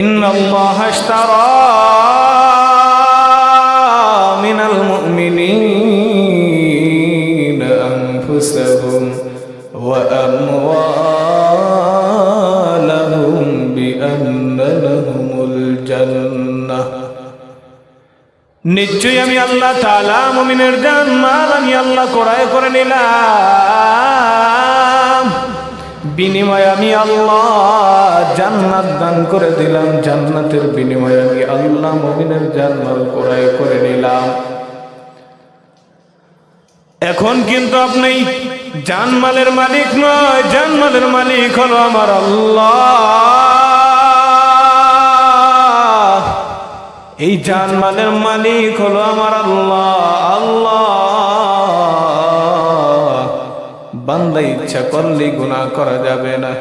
إن الله اشترى من المؤمنين أنفسهم وأموالهم بأن لهم الجنة নিশ্চয়ই আমি আল্লাহ তাআলা মুমিনের জান মাল আমি আল্লাহ ক্রয় করে নিলাম বিনিময়ে আমি আল্লাহ জান্নাত দান করে দিলাম, জান্নাতের বিনিময়ে আমি আল্লাহ মুমিনের জান্নাত ক্রয় করে নিলাম। এখন কিন্তু আপনি জানমালের মালিক নয় জানমালের মালিক হলো আমার আল্লাহ। এই জানমালের মালিক হলো আমার আল্লাহ আল্লাহ বান্দা ইচ্ছা করলে গুণা করা যাবে না।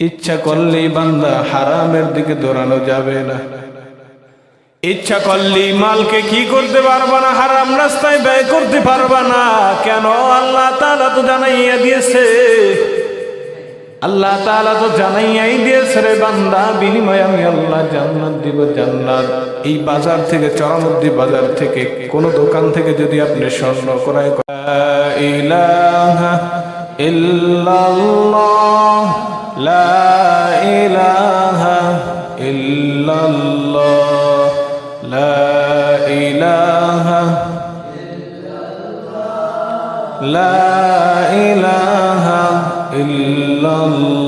ইচ্ছা করলেই বান্দা হারামের দিকে দৌড়ানো যাবে না। ইচ্ছা করলেই মালকে কি করতে পারবা না, হারাম রাস্তায় ব্যয় করতে পারবা না। কেন আল্লাহ তাআলা তো জানাইয়া দিয়েছে আল্লাহ তাআলা তো জানাইয়াই দিয়েছে রে বান্দা, বিনিময়ে আমি আল্লাহ জান্নাত দিব জান্নাত। এই বাজার থেকে, চরমদ্দি বাজার থেকে, কোন দোকান থেকে যদি আপনি স্বর্ণ ক্রয় লা ইলাহা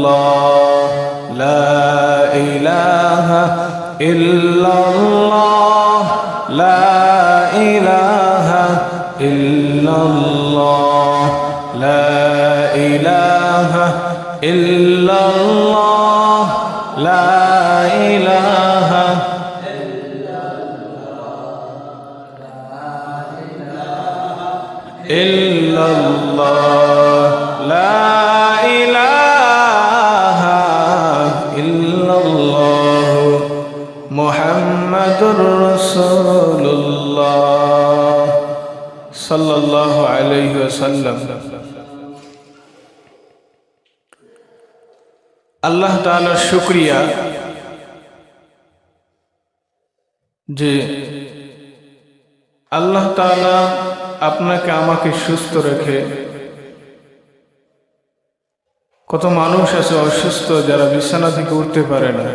الله. لا إله إلا الله صلى الله عليه وسلم আল্লাহ তাআলার শুকরিয়া যে আল্লাহ তাআলা আপনাকে আমাকে সুস্থ রেখে কত মানুষ আছে অসুস্থ যারা বিছানা থেকে উঠতে পারে না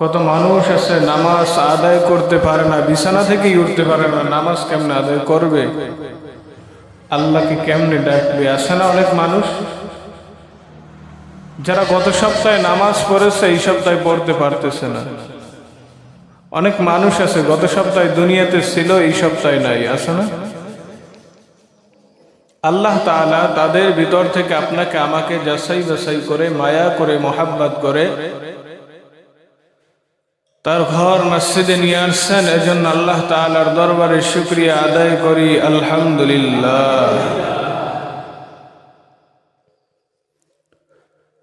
কত মানুষ আছে, নামাজ আদায় করতে পারে না, বিছানা থেকেই উঠতে পারে না, নামাজ কেমনে আদায় করবে? আল্লাহকে কেমনে ডাকবে? আসে না অনেক মানুষ? যারা গত সপ্তাহে নামাজ পড়েছে, এই সপ্তাহে পড়তে পারতেছে না। অনেক মানুষ আছে, গত সপ্তাহে দুনিয়াতে ছিল, এই সপ্তাহে নাই, আছে না? আল্লাহ তাদের ভিতর থেকে আপনাকে আমাকে যাচাই বাছাই করে, মায়া করে, মোহাব্বত করে তার ঘর মসজিদে নিয়ে আসছেন, এজন্য আল্লাহ তাআলার দরবারে শুক্রিয়া আদায় করি, আলহামদুলিল্লাহ।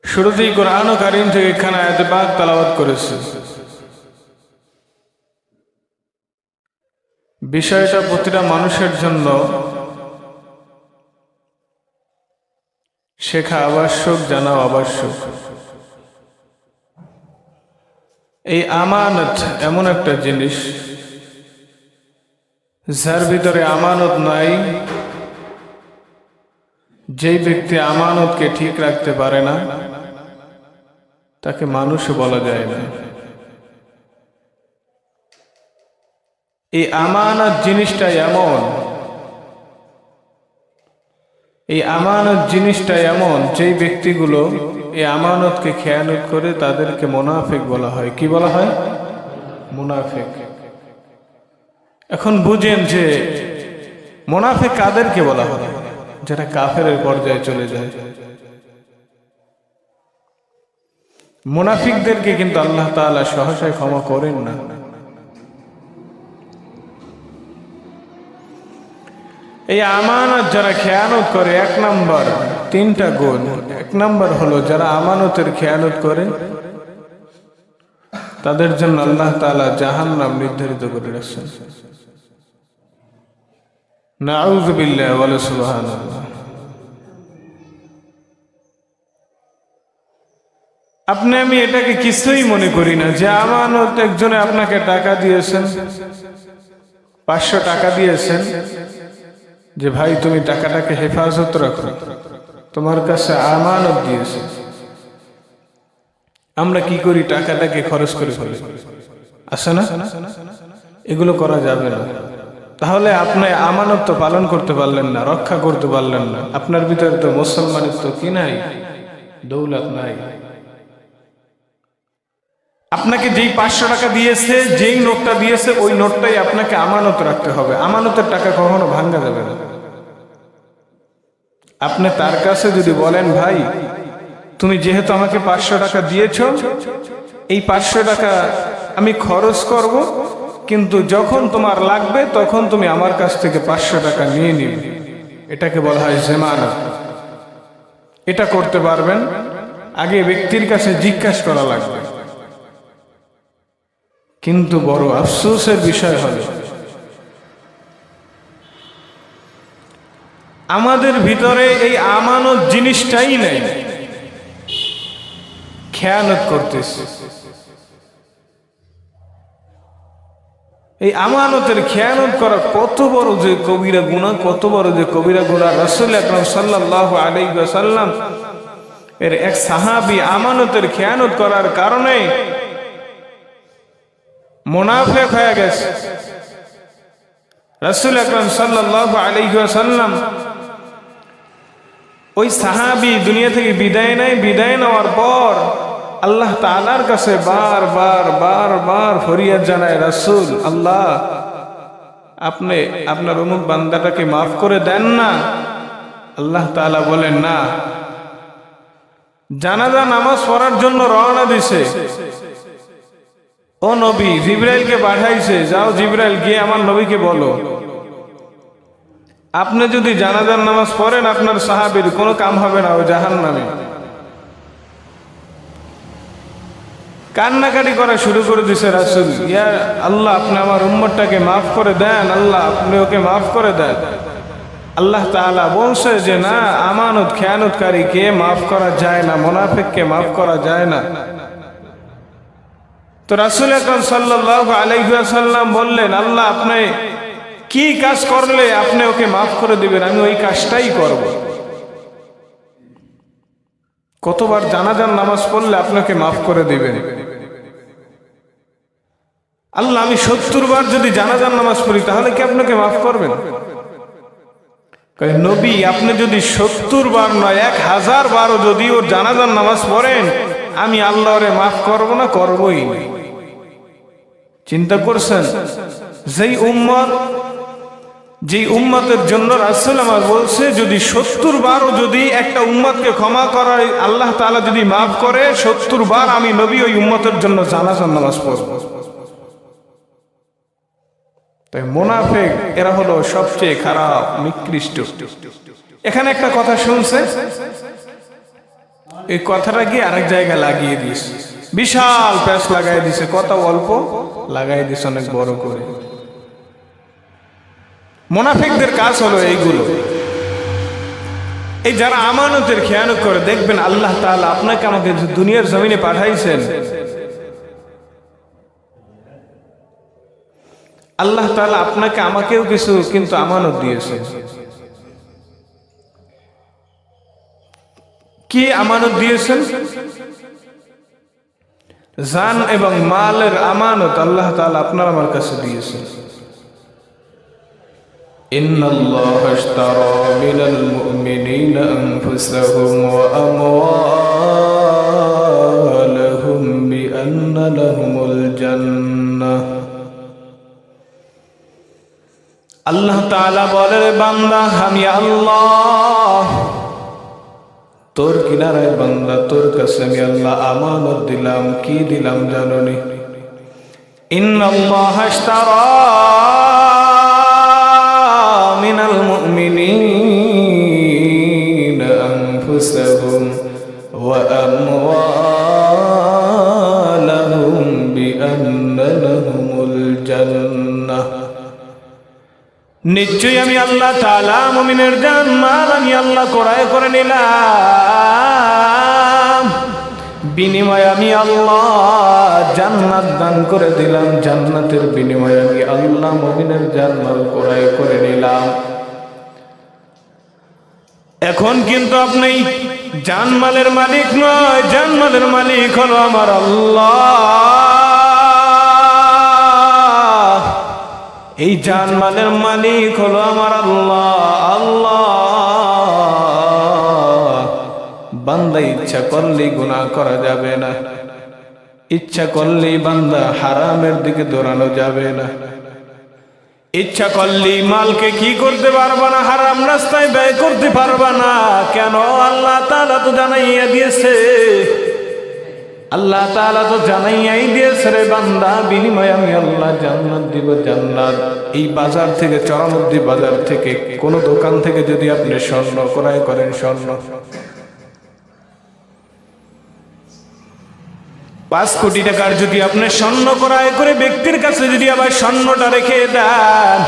শুরুতেই কোরআন কারিম থেকে এখানে আয়াতে পাক তালাবাত করেছে। বিষয়টা প্রতিটা মানুষের জন্য শেখা আবশ্যক জানা আবশ্যক। এই আমানত এমন একটা জিনিস, যার ভিতরে আমানত নাই, যেই ব্যক্তি আমানতকে ঠিক রাখতে পারে না, তাকে মানুষ বলা যায় না। এই আমানত জিনিসটা এমন এই আমানত জিনিসটা এমন, যেই ব্যক্তিগুলো এই আমানতকে খেয়ানত করে তাদেরকে মোনাফেক বলা হয়। কি বলা হয়? মুনাফেক। এখন বুঝেন যে মোনাফেক কাদেরকে বলা হয়? যারা কাফের পর্যায়ে চলে যায়। মুনাফিকদেরকে কিন্তু আল্লাহ তাআলা সহসায় ক্ষমা করেন না। এই আমানত যারা খেয়ানত করে, এক নম্বর, তিনটা গুণ। এক নম্বর হলো যারা আমানতের খেয়ানত করে, তাদের জন্য আল্লাহ তাআলা জাহান্নাম নির্ধারিত করে রাখছেন। আপনি, আমি এটাকে কিছুই মনে করি না যে আমানত একজনে আপনাকে টাকা দিয়েছেন, পাঁচশো টাকা দিয়েছেন যে ভাই, তুমি টাকাটাকে হেফাজত রাখো। তোমার কাছে আমানত দিয়েছে। আমরা কি করি? টাকাটাকে খরচ করে ফেলি। আসে না? এগুলো করা যাবে না। তাহলে আপনি আমানত তো পালন করতে পারলেন না, রক্ষা করতে পারলেন না। আপনার ভিতরে তো মুসলমানের তো কি নাই? দৌলত নাই। আপনাকে যেই পাঁচশো টাকা দিয়েছে, যেই নোটটা দিয়েছে, ওই নোটটাই আপনাকে আমানত রাখতে হবে। আমানতের টাকা কখনো ভাঙ্গা যাবে না। আপনি তার কাছে যদি বলেন, ভাই, তুমি যেহেতু আমাকে পাঁচশো টাকা দিয়েছ, এই পাঁচশো টাকা আমি খরচ করব, কিন্তু যখন তোমার লাগবে, তখন তুমি আমার কাছ থেকে পাঁচশো টাকা নিয়ে নিবে এটাকে বলা হয় জেমানত। এটা করতে পারবেন, আগে ব্যক্তির কাছে জিজ্ঞাসা করা লাগবে। কিন্তু বড় আফসোসের বিষয় হলো আমাদের ভিতরে এই আমানত জিনিসটাই নেই। খেয়ানত করতেছে। এই আমানতের খেয়ানত করা কত বড় যে কবিরা গুণা কত বড় যে কবিরা গুণা রসুল আকরম সাল্লাহ আলাইসাল্লাম এর এক সাহাবি আমানতের খেয়ানত করার কারণে মোনাফেক হয়ে গেছে। রসুল আকরম সাল্লাহ আলাইসাল্লাম ওই সাহাবি দুনিয়া থেকে বিদায় নেয়। বিদায় নেওয়ার পর আল্লাহ তালার কাছে বার বার বার বার ফরিয়াদ জানায়, রাসুল, আল্লাহ, আপনি আপনার অমুক বান্দাটাকে মাফ করে দেন না। আল্লাহ তালা বলেন, না। জানাজা, নামাজ পড়ার জন্য রওনা দিছে। ও নবী, জিব্রাইলকে পাঠাইছে, যাও জিব্রাইল, গিয়ে আমার নবীকে বলো। আপনি যদি জানাজার নামাজ পড়েন, আপনার সাহাবির কোনো কাম হবে না, ও জাহান নামে কান্নাকাটি করা শুরু করে দিছে রাসুল। ইয়া আল্লাহ, আপনি আমার উম্মতটাকে মাফ করে দেন, আল্লাহ, আপনি ওকে মাফ করে দেন। আল্লাহ তাআলা বলছে যে, না, আমানত, খেয়ানতকারীকে মাফ করা যায় না, মোনাফিককে মাফ করা যায় না। তো রাসুল আকরম সাল্লাহ আলাইসাল্লাম বললেন, আল্লাহ, আপনি কি কাজ করলে আপনি ওকে মাফ করে দিবেন? আমি ওই কাজটাই করব। কতবার জানাজান নামাজ পড়লে আপনাকে মাফ করে দিবেন? আল্লাহ, আমি সত্তর বার যদি জানাজান নামাজ পড়ি, তাহলে কি আপনাকে মাফ করবেন? নবী, আপনি যদি সত্তর বার নয়, এক হাজার বারও যদি ওর জানাজান নামাজ পড়েন, আমি আল্লাহরে মাফ করব না, করবই না। চিন্তা করছেন, যেই উম্মত যে উম্মতের জন্য রাসুল আমার বলছে, যদি সত্তর বারও যদি একটা উম্মতকে ক্ষমা করার, আল্লাহ তালা যদি মাফ করে, সত্তর বার আমি নবী ওই উম্মতের জন্য জানাজান নামাজ পড়ব। তাই মোনাফেক, এরা হলো সবচেয়ে খারাপ, নিকৃষ্ট। এখানে একটা কথা শুনছে, এই কথাটা গিয়ে আরেক জায়গায় লাগিয়ে দিস বিশাল প্যাস লাগাই দিছে কত অল্প। লাগাই দিছে অনেক বড় করে। মোনাফিকদের কাজ হলো এইগুলো। এই যারা আমানতের খেয়ানত করে, দেখবেন আল্লাহ তাআলা আপনাকে আমাকে দুনিয়ার জমিনে পাঠাইছেন, আল্লাহ তাআলা আপনাকে আমাকেও কিছু কিন্তু আমানত দিয়েছেন। কি আমানত দিয়েছেন? জান এবং মালের আমানত আল্লাহ তাআলা আপনার আমার কাছে দিয়েছেন إن الله اشترى من المؤمنين أنفسهم وأموالهم بأن لهم الجنة আল্লাহ তাআলা বলে বান্দা আমি আল্লাহ তোর কিনারায় বান্দা, তোর কাছে আমি আল্লাহ আমানত দিলাম, কি দিলাম জাননি? ইন্নাল্লাহ হাসতারা মিনাল মুমিন নিশ্চয়ই আমি আল্লাহ তালা মুমিনের জান মাল আমি আল্লাহ ক্রয় করে নিলাম। বিনিময়ে আমি আল্লাহ জান্নাত দান করে দিলাম। জান্নাতের বিনিময়ে আমি আল্লাহ মমিনের জান্নাত ক্রয় করে নিলাম। এখন কিন্তু আপনি জানমালের মালিক নয় জানমালের মালিক হলো আমার আল্লাহ। এই জানমালের মালিক হলো আমার আল্লাহ আল্লাহ। বান্দা ইচ্ছা করলে গুনাহ করা যাবে না। ইচ্ছা করলেই বান্দা হারামের দিকে দৌড়ানো যাবে না। ইচ্ছা করলেই মালকে কি করতে পারবা না, হারাম রাস্তায় ব্যয় করতে পারবা না। কেন আল্লাহ তাআলা তো জানাইয়া দিয়েছে আল্লাহ তাআলা তো জানাইয়াই দিয়েছে রে বান্দা, বিনিময়ে আমি আল্লাহ জান্নাত দিব জান্নাত। এই বাজার থেকে চরমদ্দি বাজার থেকে, কোন দোকান থেকে যদি আপনি স্বর্ণ ক্রয় করেন, স্বর্ণ। পাঁচ কোটি টাকার যদি আপনি স্বর্ণ ক্রয় করে ব্যক্তির কাছে যদি আবার স্বর্ণটা রেখে দেন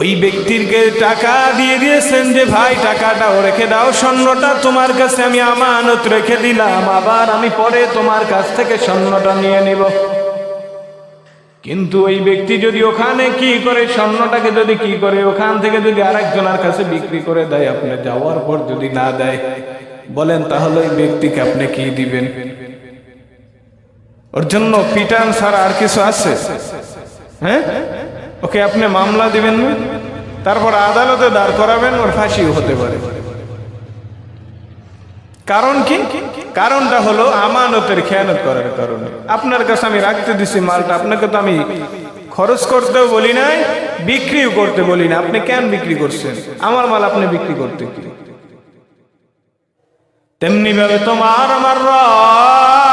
ওই ব্যক্তিরকে টাকা দিয়ে দিয়েছেন যে, ভাই টাকাটাও রেখে দাও, স্বর্ণটা তোমার কাছে, আমি আমানত রেখে দিলাম। আবার আমি পরে তোমার কাছ থেকে স্বর্ণটা নিয়ে নিব। কিন্তু ওই ব্যক্তি যদি ওখানে কি করে স্বর্ণটাকে যদি কি করে, ওখান থেকে যদি আরেকজনের কাছে বিক্রি করে দেয়, আপনি যাওয়ার পর যদি না দেয়, বলেন তাহলে ওই ব্যক্তিকে আপনি কি দিবেন? ওর জন্য পিটান ছাড়া আর কিছু আছে? হ্যাঁ? ওকে আপনি মামলা দিবেন না, তারপর আদালতে দাঁড় করাবেন, ওর ফাঁসিও হতে পারে। কারণ কি? কারণটা হলো আমানতের খেয়ানত করার কারণে। আপনার কাছে আমি রাখতে দিছি মালটা, আপনাকে তো আমি খরচ করতেও বলি নাই, বিক্রিও করতে বলি না। আপনি কেন বিক্রি করছেন? আমার মাল আপনি বিক্রি করতে কি? তেমনি ভাবে তোমার আমার রব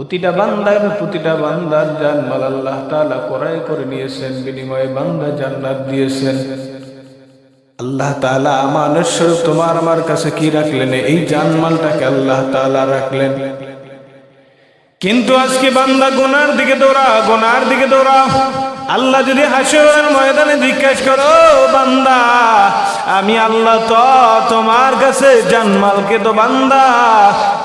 প্রতিটা বান্দার প্রতিটা বান্দার জানমাল আল্লাহ তালা ক্রয় করে নিয়েছেন, বিনিময়ে বান্দা জান্নাত দিয়েছেন। আল্লাহ তালা আমানত স্বরূপ তোমার আমার কাছে কি রাখলেন? এই জানমালটাকে আল্লাহ তালা রাখলেন। কিন্তু আজকে বান্দা গোনার দিকে দৌড়া, গোনার দিকে দৌড়া। আল্লাহ যদি হাসরের ময়দানে জিজ্ঞাসা করো বান্দা, আমি আল্লাহ তো তোমার কাছে জানমালকে তো বান্দা,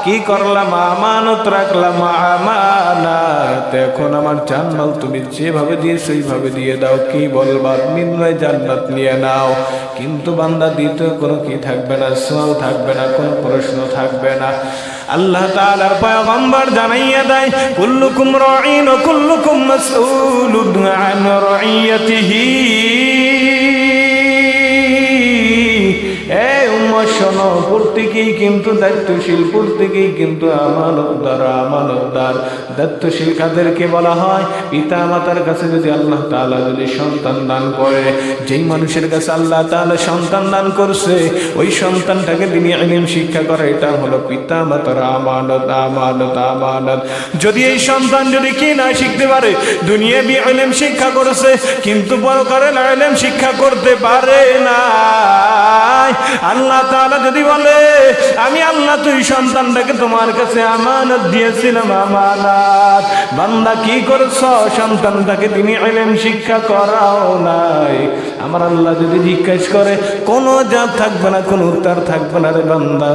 কি করলাম? আমানত রাখলাম, আমানাত। এখন আমার জানমাল তুমি যেভাবে দিয়ে, সেইভাবে দিয়ে দাও। কি বলবা? নির্ণয় জান্নাত নিয়ে নাও। কিন্তু বান্দা, দ্বিতীয় কোনো কি থাকবে না? সোয়াল থাকবে না, কোনো প্রশ্ন থাকবে না। আল্লাহ তাআলার পয়গম্বর জানাইয়া দেয়, কুল্লুকুম ওয়া কুল্লুকুম মাসউলুন রাইয়াতিহি এ উম্মত শোনো, প্রত্যেকেই কিন্তু দায়িত্বশীল, প্রত্যেকেই কিন্তু আমানতদার আমানতদার। দায়িত্বশীল কাদেরকে বলা হয়? পিতা মাতার কাছে যদি আল্লাহ তাআলা যদি সন্তান দান করে, যেই মানুষের কাছে আল্লাহ তাআলা সন্তান দান করছে, ওই সন্তানটাকে তিনি ইলম, শিক্ষা করে, এটা হলো পিতা মাতার আমানত আমানত আমানত। যদি এই সন্তান যদি কি না শিখতে পারে দুনিয়া বি ইলম শিক্ষা করেছে, কিন্তু বড় পরকালে ইলম শিক্ষা করতে পারে না আল্লাহ তাআলা যদি বলে, আমি আল্লাহ, তুই সন্তানটাকে তোমার কাছে আমানত দিয়েছিলাম আমানত। বান্দা কি করছ? সন্তানটাকে তিনি ইলম শিক্ষা করাও নাই। আমার আল্লাহ যদি জিজ্ঞাসা করে, কোনো জাত থাকবে না, কোনো উত্তর থাকবে না রে বান্দা।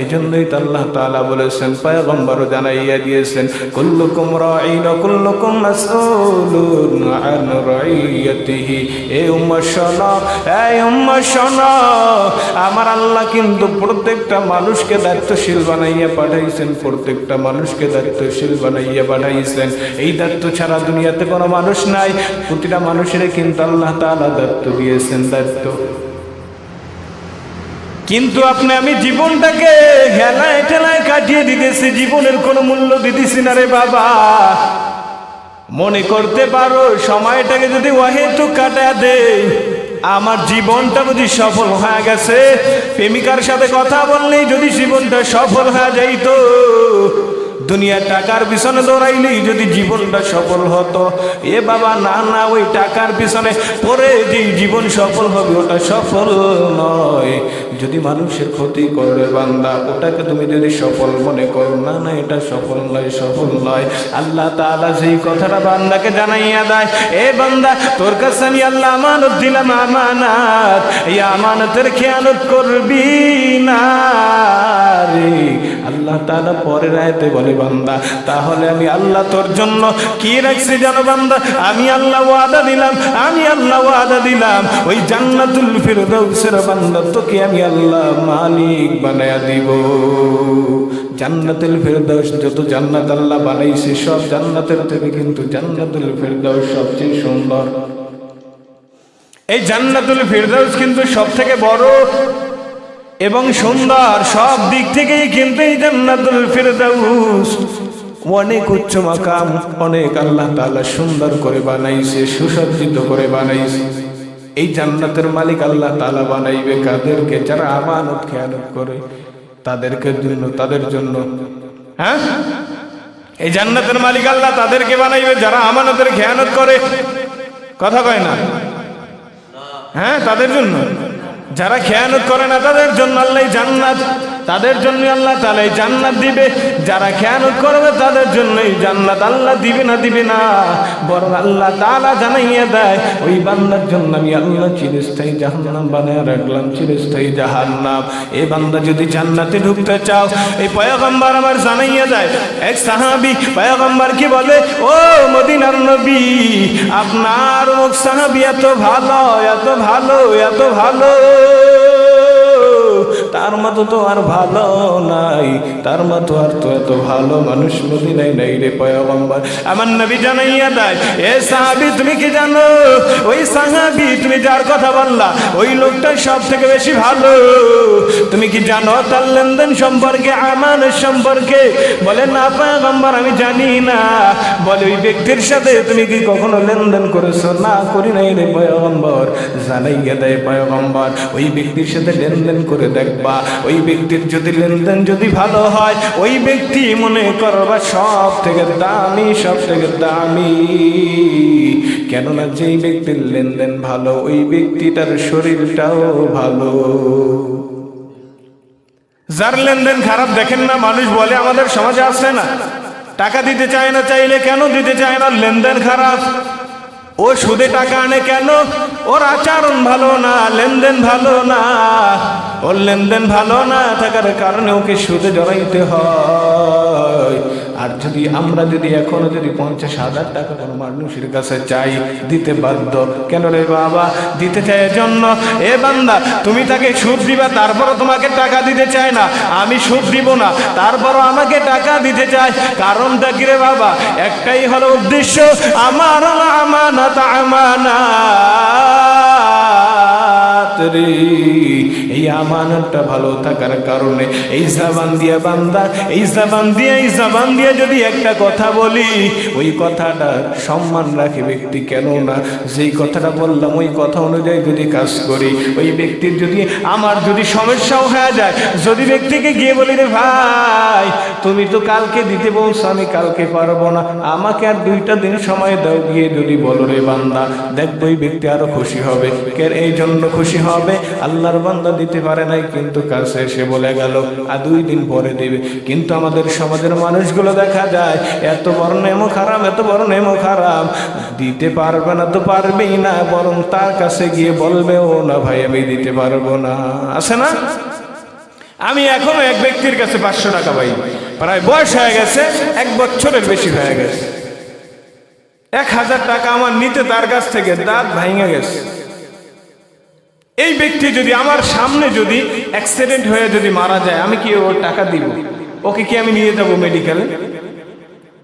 এই জন্যই তো আল্লাহ তাআলা বলেছেন পয়গম্বরও জানাইয়া দিয়েছেন, কুল্লুকুম রাঈন কুল্লুকুম মাসউলুন আন রাইয়াতিহি এ উম্মত শোনো এই উম্মত শোনো, আমার আল্লাহ কিন্তু প্রত্যেকটা মানুষকে দায়িত্বশীল বানাইয়া পাঠাইছেন, প্রত্যেকটা মানুষকে দায়িত্বশীল বানাইয়া পাঠাইছেন। এই দায়িত্ব ছাড়া দুনিয়াতে কোনো মানুষ নাই। প্রতিটা মানুষের কিন্তু আল্লাহ তাআলা দায়িত্ব দিয়েছেন, দায়িত্ব। কিন্তু আপনি, আমি জীবনটাকে হেলায় ঠেলায় কাটিয়ে দিতেছি, জীবনের কোনো মূল্য দিতেছি না রে বাবা। মনে করতে পারো, সময়টাকে যদি ওয়াহেতু কাটা দেয় আমার জীবনটা যদি সফল হয়ে গেছে, প্রেমিকার সাথে কথা বললেই যদি জীবনটা সফল হয়ে যাইতো দুনিয়ার টাকার পিছনে দৌড়াইলেই যদি জীবনটা সফল হতো। এ বাবা, না না, ওই টাকার পিছনে পরে যে জীবন সফল হবে, ওটা সফল নয়। যদি মানুষের ক্ষতি করবে বান্দা, ওটাকে তুমি যদি সফল মনে করো, না না, এটা সফল নয় সফল নয়। আল্লাহ তাআলা সেই কথাটা বান্দাকে জানাইয়া দেয়, এ বান্দা, তোর কাছে আমি আল্লাহ আমানত দিলাম, আমানাত। এই আমানতের খেয়ানত করবি না রে। আল্লাহ তাআলা পরের আয়াতে বলে, বান্দা, তাহলে আমি আল্লাহ তোর জন্য কি রাখছি জানো বান্দা? আমি আল্লাহ ওয়াদা দিলাম, আমি আল্লাহ ওয়াদা দিলাম। ওই জান্নাতুল ফিরদাউসের বান্দা, তোকে আমি আল্লাহ মালিক বানায়া দিব। জান্নাতুল ফিরদাউস যত জান্নাত আল্লাহ বানাইছে, সব জান্নাতের থেকে কিন্তু জান্নাতুল ফিরদাউস সবচেয়ে সুন্দর। এই জান্নাতুল ফিরদাউস কিন্তু সব থেকে বড় এবং সুন্দর সব দিক থেকেই কিন্তু জান্নাতুল ফিরদাউস অনেক উচ্চ মাকাম, অনেক আল্লাহ তাআলা সুন্দর করে বানাইছে, সুসজ্জিত করে বানাইছে। এই জান্নাতের মালিক আল্লাহ তাআলা বানাইবে কাদেরকে? যারা আমানত, খেয়ানত করে, তাদেরকে জন্য, তাদের জন্য। হ্যাঁ? এই জান্নাতের মালিক আল্লাহ তাদেরকে বানাইবে, যারা আমানতের খেয়ানত করে। কথা কয় না? হ্যাঁ তাদের জন্য। যারা খেয়ানত করে না তাদের জন্য আল্লাহ জান্নাত। তাদের জন্য আল্লাহ তালাই জান্নাত দিবে। যারা খেয়ানত করবে তাদের জন্যই জান্নাত আল্লাহ দিবে না দিবে না। বরং আল্লাহ তাআলা জানাইয়া দেয়, ওই বান্দার জন্য আমি আল্লাহ চিরস্থায়ী জাহান্নাম বানায় রাখলাম, চিরস্থায়ী জাহান্নাম। এই বান্দা যদি জান্নাতে ঢুকতে চাও, এই পয়গম্বর আমার জানাইয়া দেয় এক সাহাবি, পয়গম্বর কি বলে? ও মদিনার নবী, আপনার মুখ সাহাবি এত ভালো এত ভালো এত ভালো। তার মতো তো আর ভালো নাই। তার মতো আর তো এত ভালো মানুষ মদিনায় নাই রে পয়গম্বর। আমার নবী জানাইয়া দেয়, এ সাহাবি, তুমি কি জানো? ওই সাহাবি, তুমি যার কথা বললা, ওই লোকটা সব থেকে বেশি ভালো। তুমি কি জানো তার লেনদেন সম্পর্কে আমানের সম্পর্কে? বলে, না পয়গম্বর, আমি জানি না। বলে, ওই ব্যক্তির সাথে তুমি কি কখনো লেনদেন করেছ? না, করি নাই রে পয়গম্বর। জানাইয়া দেয় পয়গম্বর, ওই ব্যক্তির সাথে লেনদেন করে দেখবা ওই ব্যক্তির যদি লেনদেন যদি ভালো হয়, ওই ব্যক্তি মনে করবা সব থেকে দামি, সব থেকে দামি। কেননা যেই ব্যক্তির লেনদেন ভালো, ওই ব্যক্তিটার শরীরটাও ভালো। যার লেনদেন খারাপ, দেখেন না, মানুষ বলে আমাদের সমাজে আসে না। টাকা দিতে চায় না, চাইলে কেন দিতে চায় না? লেনদেন খারাপ। ও সুদে টাকা আনে কেন? ওর আচরণ ভালো না, লেনদেন ভালো না। ওর লেনদেন ভালো না থাকার কারণে ওকে সুদে জড়াইতে হয়। আর যদি আমরা যদি এখনও যদি পঞ্চাশ হাজার টাকা কোনো মানুষের কাছে চাই, দিতে বাধ্য। কেন রে বাবা? দিতে চায় জন্য এ বান্দা, তুমি তাকে সুদ দিবা, তারপরও তোমাকে টাকা দিতে চায় না। আমি সুদ দিব না, তারপরও আমাকে টাকা দিতে চায়। কারণটা কি রে বাবা? একটাই হলো উদ্দেশ্য, আমার আমানত আমানাত রে। এই আমানতটা ভালো থাকার কারণে এই জাবান দিয়া বান্দা, এই জাবান দিয়ে, এই জাবান দিয়ে যদি একটা কথা বলি, ওই কথাটা সম্মান রাখে ব্যক্তি। কেন না যেই কথাটা বললাম, ওই কথা অনুযায়ী যদি কাজ করি, ওই ব্যক্তির যদি আমার যদি সমস্যাও হয়ে যায়, যদি ব্যক্তিকে গিয়ে বলি রে ভাই, তুমি তো কালকে দিতে বলছো, আমি কালকে পারব না। আমাকে আর দুইটা দিন সময় দাও গিয়ে যদি বলো রে বান্দা, দেখব ওই ব্যক্তি আরও খুশি হবে। কে এই জন্য খুশি হবে? আল্লাহর বান্দা দিতে পারে নাই, কিন্তু কাছে এসে বলে গেল, আর দুই দিন পরে দেবে। কিন্তু আমাদের সমাজের মানুষগুলো দেখা যায়, এত বড় নেমো খারাপ, এত বড় নেমো খারাপ। দিতে পারবে না তো পারবেই না, বরং তার কাছে গিয়ে বলবে ও না, ভাই, আমি দিতে পারব না। আছে না? আমি এখনও এক ব্যক্তির কাছে পাঁচশো টাকা পাই। প্রায় বয়স হয়ে গেছে, এক বছরের বেশি হয়ে গেছে। এক হাজার টাকা আমার নিতে তার কাছ থেকে দাঁত ভাঙে গেছে। এই ব্যক্তি যদি আমার সামনে যদি অ্যাক্সিডেন্ট হয়ে যদি মারা যায়, আমি কি ওর টাকা দিব? ওকে কি আমি নিয়ে যাব মেডিকেলে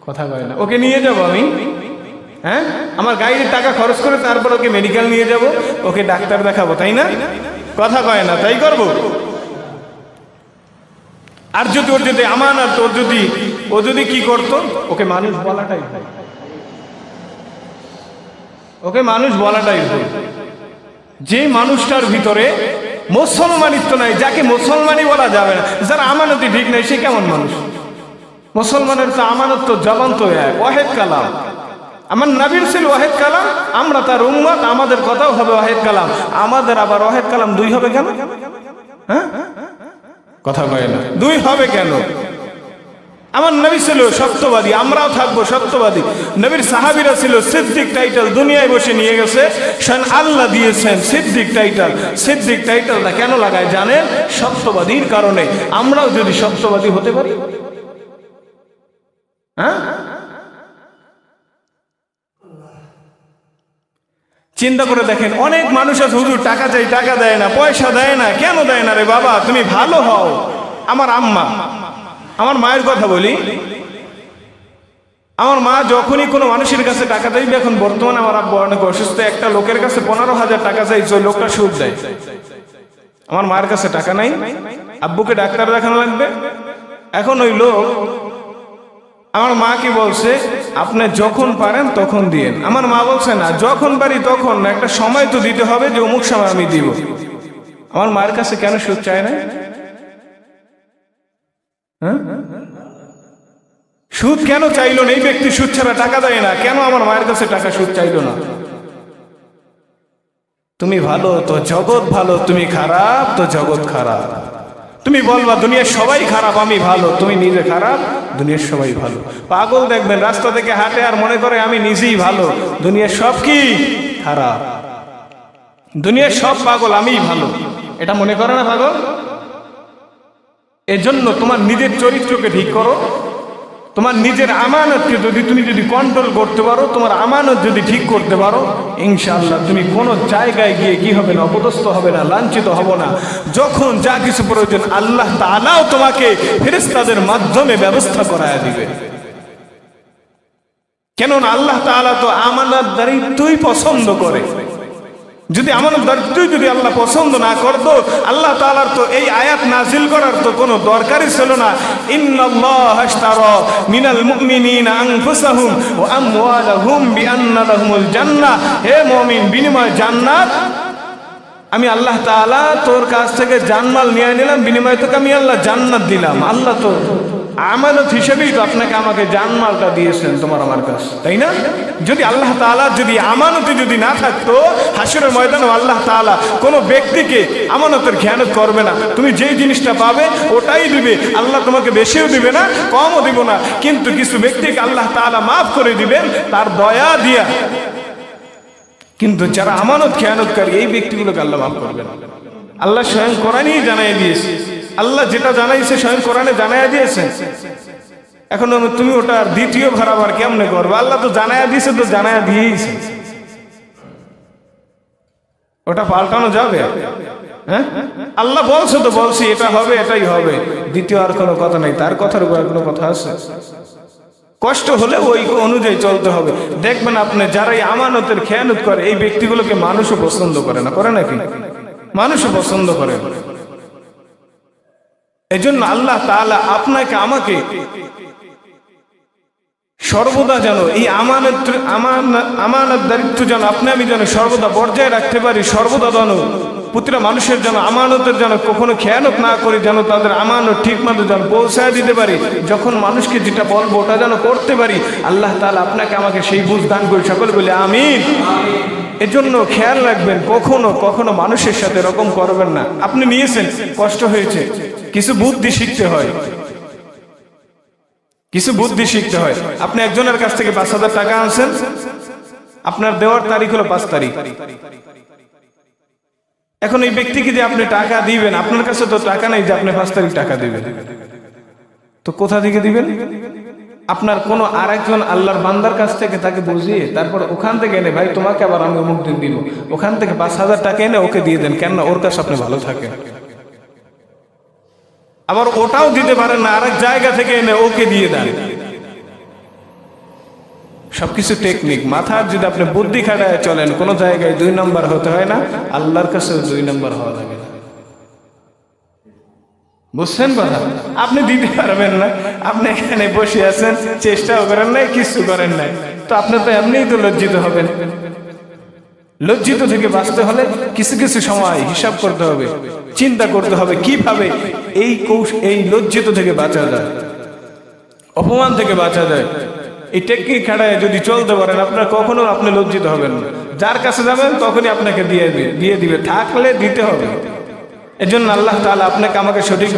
কথা কয় না। ওকে নিয়ে যাব আমি? হ্যাঁ? আমার গাড়ির টাকা খরচ করে তারপর ওকে মেডিকেল নিয়ে যাব, ওকে ডাক্তার দেখাবো, তাই না? কথা কয় না, তাই করব? আর যদি ওর যদি আমানত তোর যদি, ও যদি কি করতো? ওকে মানুষ বলাটাই। ওকে মানুষ বলাটাই। যে মানুষটার ভিতরে মুসলমানিত্ব নাই, যাকে মুসলমানই বলা যাবে না, যার আমানতি ঠিক নাই, সে কেমন মানুষ? মুসলমানের তো আমানত তো জ্বলন্ত ওয়াহেদ কালাম। আমার নবীর ছিল ওয়াহেদ কালাম, আমরা তার উম্মত, আমাদের কথাও হবে ওয়াহেদ কালাম। আমাদের আবার ওয়াহেদ কালাম দুই হবে কেন? হ্যাঁ? কথা কয় না। দুই হবে কেন? আমার নবী ছিল সত্যবাদী, আমরাও থাকব সত্যবাদী। নবীর সাহাবিরা ছিল সিদ্দিক টাইটেল, দুনিয়ায় বসে নিয়ে গেছে। স্বয়ং আল্লাহ দিয়েছেন সিদ্দিক টাইটেল। সিদ্দিক টাইটেলটা কেন লাগায় জানেন? সত্যবাদীর কারণে। আমরাও যদি সত্যবাদী হতে পারি। হ্যাঁ? চিন্তা করে দেখেন, অনেক মানুষ আছে, হুজুর, টাকা চাই, টাকা দেয় না, পয়সা দেয় না, কেন দেয় না রে বাবা? তুমি ভালো হও। আমার আম্মা। আমার মায়ের কথা বলি। আমার মা যখনই কোনো মানুষের কাছে টাকা চাইবে, এখন বর্তমানে আমার আব্বা অনেক অসুস্থ। একটা লোকের কাছে পনেরো হাজার টাকা চাইছে, ওই লোকটা সুদ দেয়। আমার মায়ের কাছে টাকা নাই, আব্বুকে ডাক্তার দেখানো লাগবে। এখন ওই লোক আমার মা কি বলছে, আপনি যখন পারেন তখন দিয়েন। আমার মা বলছে, না, যখন পারি তখন একটা সময় তো দিতে হবে যে অমুক সময় আমি দিব। আমার মায়ের কাছে কেন সুদ চায় না হ্যাঁ? সুদ কেন চাইলো না? এই ব্যক্তি সুদ ছাড়া টাকা দেয় না। কেন আমার মায়ের কাছে টাকা সুদ চাইলো না? তুমি ভালো, তো জগৎ ভালো। তুমি খারাপ, তো জগৎ খারাপ। তুমি বলবা, দুনিয়ার সবাই খারাপ, আমি ভালো। তুমি নিজে খারাপ, দুনিয়ার সবাই ভালো। পাগল দেখবেন, রাস্তা থেকে হাঁটে আর মনে করে, আমি নিজেই ভালো। দুনিয়ার সব কি? খারাপ। দুনিয়ার সব পাগল, আমিই ভালো। এটা মনে করে না পাগল? এজন্য তোমার নিজের চরিত্রকে ঠিক করো। তোমার নিজের আমানতকে যদি তুমি যদি কন্ট্রোল করতে পারো, তোমার আমানত যদি ঠিক করতে পারো, ইনশাআল্লাহ তুমি কোনো জায়গায় গিয়ে কি হবে না, অপদস্থ হবে না, লাঞ্ছিত হব না। যখন যা কিছু প্রয়োজন আল্লাহ তাআলাও তোমাকে ফেরেশতাদের মাধ্যমে ব্যবস্থা করায় দিবে। কেননা আল্লাহ তাআলা তো আমানত দারিদ্রই পছন্দ করে। যদি আমানত দারিদ্রই যদি আল্লাহ পছন্দ না করতো আল্লাহ তাআলার তো এই আয়াত নাজিল করার তো কোনো দরকারই ছিল না। মিনাল আনফুসাহুম হে মুমিন, বিনিময় জান্নাত? আমি আল্লাহ তাআলা তোর কাছ থেকে জানমাল নিয়ে নিলাম, বিনিময়ে তোকে আমি আল্লাহ জান্নাত দিলাম। আল্লাহ তো আমানত হিসেবেই তো আপনাকে আমাকে জানমালটা দিয়েছেন তোমার আমার কাছে, তাই না? যদি আল্লাহ তাআলা যদি আমানতে যদি না থাকতো, হাসরের ময়দানে আল্লাহ তাআলা কোনো ব্যক্তিকে আমানতের খেয়ানত করবে না। তুমি যেই জিনিসটা পাবে, ওটাই দিবে। আল্লাহ তোমাকে বেশিও দিবে না, কমও দিব না। কিন্তু কিছু ব্যক্তিকে আল্লাহ তাআলা মাফ করে দিবেন, তার দয়া দিয়া। কিন্তু যারা আমানত খেয়ানতকারী, এই ব্যক্তিগুলোকে আল্লাহ মাফ করবে না আল্লাহ স্বয়ং কোরআনই জানাই দিয়েছে আল্লাহ যেটা জানাইছে স্বয়ং কোরআনে জানাই দিয়েছে। এখন তুমি ওটা দ্বিতীয় ভার কেমনে করবে? আল্লাহ তো জানাই দিয়েছে, তো জানাই দিয়েছে ওটা পাল্টানো যাবে? হ্যাঁ? আল্লাহ বলছে তো বলছি, এটা হবে, এটাই হবে। দ্বিতীয় আর কোনো কথা নাই, তার কথার উপর কোনো কথা আছে? কষ্ট হলে ওই অনুযায়ী চলতে হবে। দেখবেন আপনি যারা এই আমানতের খেয়ানত করে, এই ব্যক্তিগুলোকে মানুষও পছন্দ করে না, করে নাকি? মানুষও পছন্দ করে। এই জন্য আল্লাহ তাআলা আপনাকে, আমাকে সর্বদা যেন এই আমানত আমানত দারিদ্র যেন আপনি আমি যেন সর্বদা বর্জায় রাখতে পারি, সর্বদা যেন প্রতিটা মানুষের যেন আমানতের যেন কখনো খেয়ানত না করে, যেন তাদের আমানত ঠিক মতো যেন পৌঁছায় দিতে পারি। যখন মানুষকে যেটা বলব, ওটা যেন করতে পারি, আল্লাহ তাআলা আপনাকে আমাকে সেই বুঝ দান করি সকলে বলে আমি এজন্য খেয়াল রাখবেন, কখনো কখনো মানুষের সাথে এরকম করবেন না। আপনি নিয়েছেন, কষ্ট হয়েছে। কিছু বুদ্ধি শিখতে হয়। কিছু বুদ্ধি শিখতে হয়। আপনি একজনের কাছ থেকে পাঁচ হাজার টাকা আনছেন, আপনার দেওয়ার তারিখ হলো পাঁচ তারিখ। এখন এই ব্যক্তিকে যে আপনি টাকা দিবেন, আপনার কাছে তো টাকা নেই যে আপনি পাঁচ তারিখ টাকা দিবেন। তো কোথা থেকে দিবেন? আপনার কোনো আর একজন আল্লাহর বান্দার কাছ থেকে তাকে বুঝিয়ে তারপর ওখান থেকে এনে, ভাই, তোমাকে আবার আমি অমুক দিন দিব। ওখান থেকে পাঁচ হাজার টাকা এনে ওকে দিয়ে দেন, কেননা ওর কাছে আপনি ভালো থাকেন। আবার ওটাও দিতে পারেন না, আরেক জায়গা থেকে এনে ওকে দিয়ে দেন। সবকিছু টেকনিক মাথার যদি আপনি বুদ্ধি খাটায় চলেন, কোনো জায়গায় দুই নম্বর হতে হয় না, আল্লাহর কাছে দুই নম্বর হওয়া লাগে বুঝছেন কথা? আপনি দিতে পারবেন না, আপনি এখানে বসে আছেন, চেষ্টাও করেন নাই, কিছু করেন নাই। তো আপনি তো এমনিই তো লজ্জিত হবেন। লজ্জিত থেকে বাঁচতে হলে কিছু কিছু সময় হিসাব করতে হবে, চিন্তা করতে হবে কীভাবে এই কৌশ, এই লজ্জিত থেকে বাঁচা যায়। অপমান থেকে বাঁচা যায়। এই টেকনিক খাটায় যদি চলতে পারেন, আপনার কখনো আপনি লজ্জিত হবেন না। যার কাছে যাবেন, তখনই আপনাকে দিয়ে দিয়ে দিবে। থাকলে দিতে হবে। এজন্য আল্লাহ তাআলা আপনাকে আমাকে সঠিক